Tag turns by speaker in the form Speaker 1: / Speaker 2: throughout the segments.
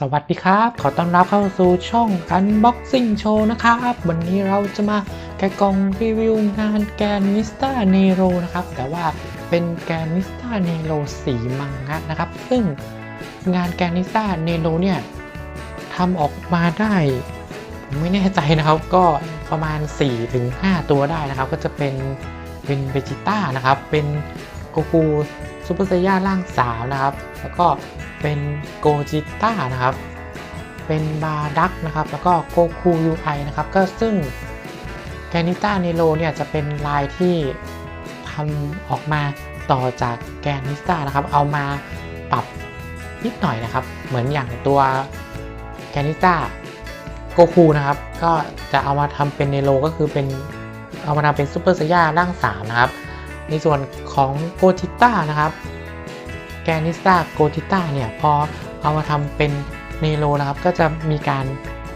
Speaker 1: สวัสดีครับ ขอต้อนรับเข้าสู่ช่อง Unboxing Show นะครับ วันนี้เราจะมาแกะกล่องรีวิวงานแกนนิสตาเนโรนะครับ แต่ว่าเป็นแกนนิสตาเนโรสีมังงะนะครับ ซึ่งงานแกนนิสตาเนโรเนี่ยทำออกมาได้ผมไม่แน่ใจนะครับ ก็ประมาณ 4-5 ตัวได้นะครับ ก็จะเป็นเป็นเบจิต้านะครับ เป็นโกคู ซูเปอร์ไซย่าร่างสาวนะครับ แล้วก็เป็นโกจิต้านะครับ เป็นบาดักนะครับ แล้วก็โกคูยูไอนะครับ ก็ซึ่งแกนิต้าเนโรเนี่ยจะเป็นลายที่ทำออกมาต่อจากแกนิต้านะครับ เอามาปรับนิดหน่อยนะครับ เหมือนอย่างตัวแกนิต้าโกคูนะครับ ก็จะเอามาทำเป็นเนโรก็คือเป็นเอามาทำเป็นซูเปอร์ไซย่าร่างสามนะครับ ในส่วนของโกจิต้านะครับ แกนิสตาโกจิต้าเนี่ยพอเอามาทำเป็นเนโรนะครับ ก็จะมีการ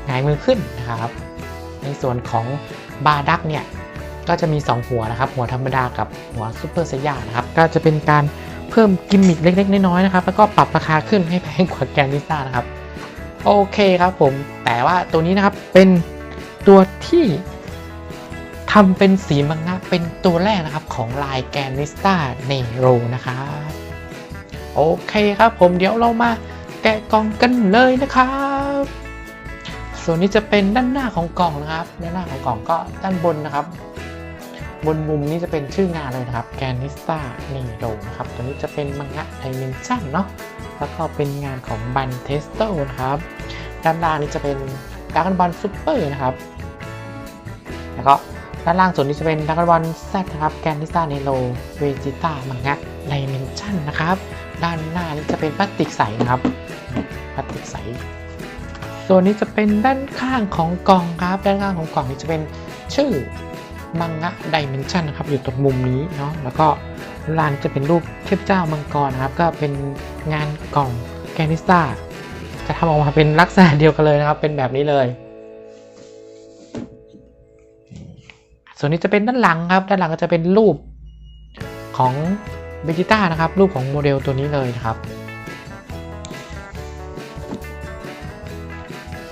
Speaker 1: หงายมือขึ้นนะครับ ในส่วนของบาดักเนี่ยก็จะมี 2 หัวนะครับ หัวธรรมดากับหัวซูเปอร์ไซย่านะครับ ก็จะเป็นการเพิ่มกิมมิคเล็ก ๆ น้อยๆนะครับ แล้วก็ปรับราคาขึ้นให้แพงกว่าแกนิสตานะครับ โอเคครับผม แต่ว่าตัวนี้นะครับเป็นตัวที่ ทำเป็นสีมังงะเป็นตัวแรกนะครับของลายแกนิสตาเนโรนะครับโอเคครับผมเดี๋ยวเรามาแกะกล่องกันเลยนะครับ ส่วนนี้จะเป็นด้านหน้าของกล่องนะครับ ด้านหน้าของกล่องก็ด้านบนนะครับ บนมุมนี้จะเป็นชื่องานเลยนะครับแกนิสตาเนโรนะครับ ตัวนี้จะเป็นมังงะไดเมนชั่นเนาะแล้วก็เป็นงานของบันเทสโตนะครับ ด้านล่างนี้จะเป็นดาร์กบอลซูเปอร์นะครับ แล้วก็ ด้านล่างส่วนนี้จะเป็นดาร์กบอลแซนะครับแกนิสตาเนโรเวจิต้ามังงะไดเมนชั่นนะครับ ด้านหน้านี้จะเป็นพลาสติกใสนะครับพลาสติกใสส่วนนี้จะเป็นด้านข้างของกล่องครับ ด้านข้างของกล่องนี้จะเป็นชื่อมังงะไดเมนชันนะครับอยู่ตรงมุมนี้เนาะแล้วก็ลานจะเป็นรูปเทพเจ้ามังกรนะครับ ก็เป็นงานกล่องแกนิสตาจะทำออกมาเป็นลักษณะเดียวกันเลยนะครับ เป็นแบบนี้เลย ส่วนนี้จะเป็นด้านหลังครับ ด้านหลังก็จะเป็นรูปของเบจิต้านะครับ รูปของโมเดลตัวนี้เลยนะครับ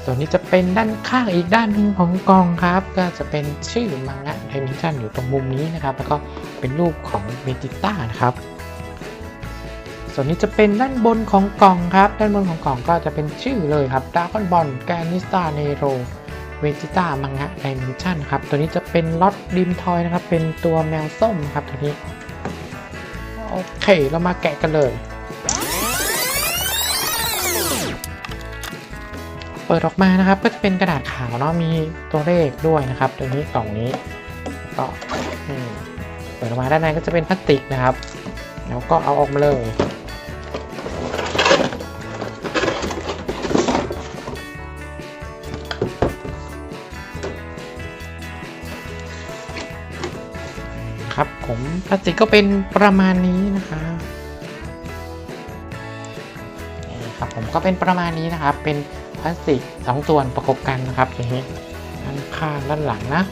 Speaker 1: ส่วนนี้จะเป็นด้านข้างอีกด้านหนึ่งของกล่องครับ ก็จะเป็นชื่อมังงะไดมนชันอยู่ตรงมุมนี้นะครับ แล้วก็เป็นรูปของเบจิต้านะครับ ส่วนนี้จะเป็นด้านบนของกล่องครับ ด้านบนของกล่องก็จะเป็นชื่อเลยครับดาร์คอนบอลแกนิสตาเนโร เวจิต้ามังงะไดเมนชันครับ ตัวนี้จะเป็นล็อตดิมทอยนะครับ เป็นตัวแมวส้มครับตัวนี้ โอเค เรามาแกะกันเลย เปิดออกมานะครับ ก็จะเป็นกระดาษขาวเนาะ มีตัวเลขด้วยนะครับ ตัวนี้กล่องนี้ ก็เปิดออกมาด้านในก็จะเป็นพลาสติกนะครับ แล้วก็เอาออกมาเลย พลาสติกก็เป็นประมาณนี้นะคะนี่ครับผมก็เป็นประมาณนี้นะครับ เป็นพลาสติกสองส่วนประกบกันนะครับอย่างนี้ด้านข้างด้านหลังนะ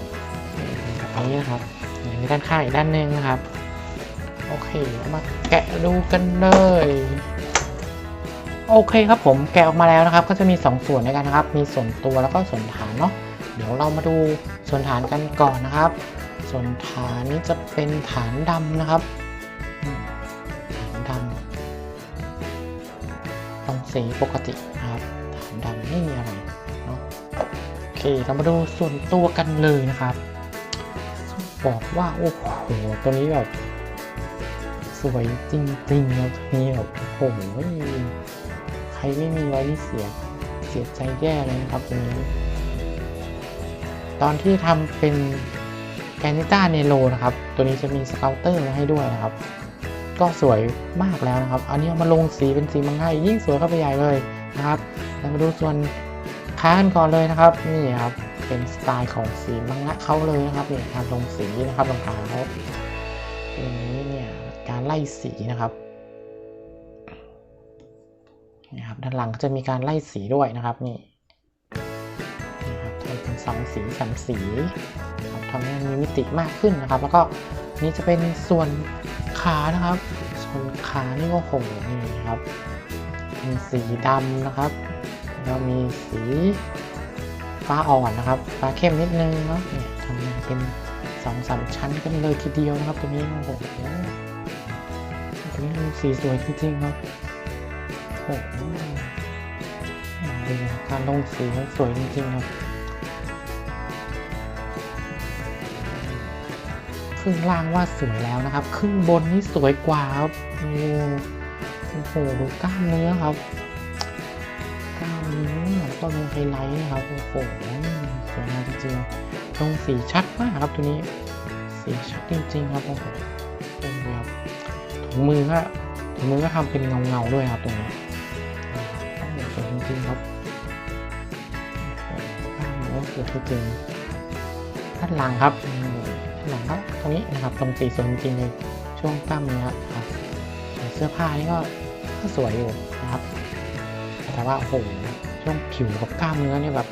Speaker 1: แบบนี้นะครับอย่างนี้ด้านข้างอีกด้านหนึ่งนะครับ โอเคมาแกะดูกันเลยโอเคครับผมแกะออกมาแล้วนะครับ ก็จะมี 2 ส่วนด้วยกันนะครับ มีส่วนตัวแล้วก็ส่วนฐานเนาะเดี๋ยวเรามาดูส่วนฐานกันก่อนนะครับ ส่วนฐานนี้จะเป็นฐานดำนะครับฐานดำตรงสีปกตินะครับ ฐานดำไม่มีอะไรเนาะโอเคเรามาดูส่วนตัวกันเลยนะครับ บอกว่าโอ้โหตัวนี้แบบสวยจริงๆแล้วตัวนี้แบบโอ้โหใครไม่มีไว้นี่เสียเสียใจแย่เลยนะครับตัวนี้ตอนที่ทำเป็น แกนิต้าเนโรนะครับ ตัวนี้จะมีสเกลเตอร์มาให้ด้วยนะครับ ก็สวยมากแล้วนะครับ อันนี้เอามาลงสีเป็นสีมังงะยิ่งสวยเข้าไปใหญ่เลยนะครับเรามาดูส่วนค้ากันก่อนเลยนะครับ นี่ครับ เป็นสไตล์ของสีมังงะเขาเลยนะครับเนี่การลงสีนะครับรองเท้าตัวนี้เนี่ยการไล่สีนะครับนี่ครับด้านหลังก็จะมีการไล่สีด้วยนะครับนี่นี่ครับเป็นสองสีสามสี ทำให้มีมิติมากขึ้นนะครับ แล้วก็นี่จะเป็นส่วนขานะครับ ส่วนขานี่ก็คงนี่ครับ มีสีดำนะครับ แล้วมีสีฟ้าอ่อนนะครับ ฟ้าเข้มนิดนึงเนาะเนี่ยทำมาเป็นสองสามชั้นกันเลยทีเดียวนะครับตัวนี้โอ้โหตัวนี้สีสวยจริงๆครับโอ้โหดูนะครับการลงสีสวยจริงๆครับ รึ่งล่างว่าสวยแล้วนะครับ ครึ่งบนนี่สวยกว่าครับโอ้โหดูกล้ามเนื้อครับกล้ามเนื้อแล้วก็มีไฮไลท์นะครับโอ้โหสวยงามจริงๆลงสีชัดมากครับตัวนี้ สีชัดจริงๆครับโอ้โหเป็นแบบถุงมือก็ถุงมือก็ทำเป็นเงาๆด้วยครับตรงนี้สวยจริงๆครับโอ้โหกล้ามเนื้อสวยจริงด้านหลังครับ อืมด้านหลังครับตรงนี้นะครับตรงสีส่วยจริงๆเลยช่วงกล้ามเนื้อครับเสื้อผ้านี่ก็ก็สวยอยู่นะครับ แต่ว่าโอ้โหช่วงผิวกับกล้ามเนื้อเนี่ยแบบ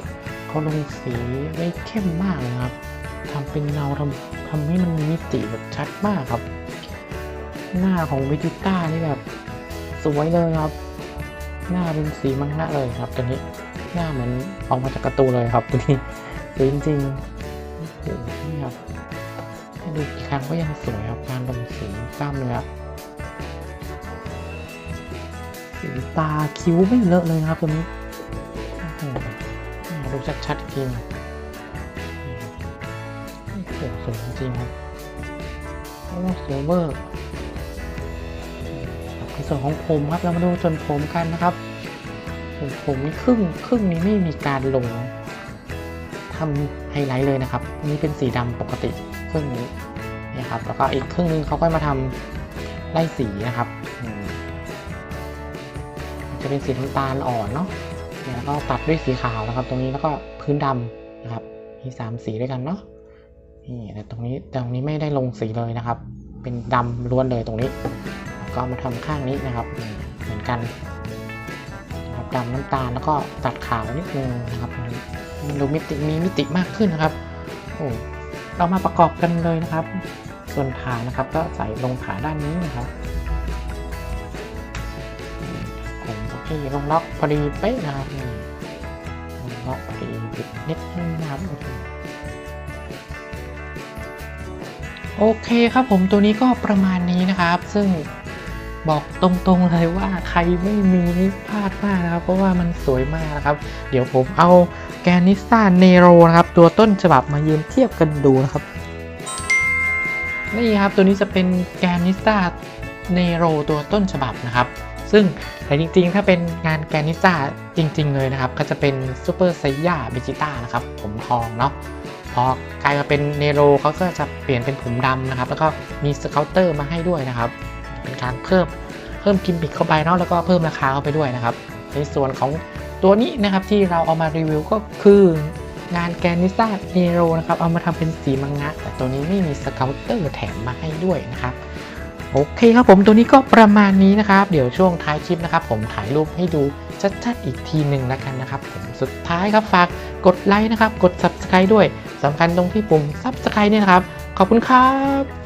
Speaker 1: เขาลงสีได้เข้มมากเลยครับทำเป็นเงาทำทำให้มันมีมิติแบบชัดมากครับ หน้าของวิจิต้านี่แบบสวยเลยครับ หน้าเป็นสีมังงะเลยครับ ตัวนี้หน้าเหมือนออกมาจากการ์ตูนเลยครับตัวนี้สวยจริงๆนี่ครับ ดูกี่ครั้งก็ยังสวยครับการลงสีกล้ามเนื้อสีตาคิ้วไม่เลอะเลยนะครับตัวนี้ดูชัดๆอีกทีหนึ่งโอ้สวยจริงครับโอ้สวยเวอร์ในส่วนของผมครับเรามาดูส่วนผมกันนะครับส่วนผมนี่ครึ่งครึ่งนี้ไม่มีการลงทำไฮไลท์เลยนะครับ นี้เป็นสีดำปกติ รึ่งนี้นี่ครับแล้วก็อีกครึ่งนึงเขาก็มาทำไล่สีนะครับจะเป็นสีน้ำตาลอ่อนเนาะแล้วก็ตัดด้วยสีขาวนะครับ ตรงนี้แล้วก็พื้นดำนะครับ มีสามสีด้วยกันเนาะนี่แต่ตรงนี้ตรงนี้ไม่ได้ลงสีเลยนะครับ เป็นดำล้วนเลยตรงนี้แล้วก็มาทำข้างนี้นะครับ เหมือนกันนะครับดำน้ำตาลแล้วก็ตัดขาวนิดนึงนะครับมันดูมิติมีมิติมากขึ้นนะครับโอ้ เรามาประกอบกันเลยนะครับ ส่วนขานะครับก็ใส่ลงขาด้านนี้นะครับผมโอเคลงล็อกพอดีเป๊ะนะครับนี่ลงล็อกพอดีปิดนิดนึงนะครับโอเคครับผมตัวนี้ก็ประมาณนี้นะครับ ซึ่ง บอกตรงๆเลยว่าใครไม่มีนี่พลาดมากนะครับ เพราะว่ามันสวยมากนะครับ เดี๋ยวผมเอาแกนิสตาเนโรนะครับ ตัวต้นฉบับมายืนเทียบกันดูนะครับ นี่ครับตัวนี้จะเป็นแกนิสตาเนโรตัวต้นฉบับนะครับ ซึ่งแต่จริงๆ ถ้าเป็นงานแกนิซ่าจริง ๆ เลยนะครับ ก็จะเป็นซูเปอร์ไซย่าบิจิต้านะครับ ผมทองเนาะพอกลายมาเป็นเนโรเขาก็จะเปลี่ยนเป็นผมดำนะครับ แล้วก็มีสเกลเตอร์มาให้ด้วยนะครับ เป็นการเพิ่มเพิ่มกิมมิคเข้าไปเนาะแล้วก็เพิ่มราคาเข้าไปด้วยนะครับ ในส่วนของตัวนี้นะครับที่เราเอามารีวิวก็คืองานแกนิซ่าเนโรนะครับเอามาทำเป็นสีมังงะ แต่ตัวนี้ไม่มีสเกลเตอร์แถมมาให้ด้วยนะครับโอเคครับผมตัวนี้ก็ประมาณนี้นะครับ เดี๋ยวช่วงท้ายคลิปนะครับ ผมถ่ายรูปให้ดูชัดๆอีกทีหนึ่งแล้วกันนะครับผมสุดท้ายครับฝากกดไลค์นะครับ กด subscribe ด้วยสำคัญตรงที่ปุ่ม subscribe เนี่ยนะครับ ขอบคุณครับ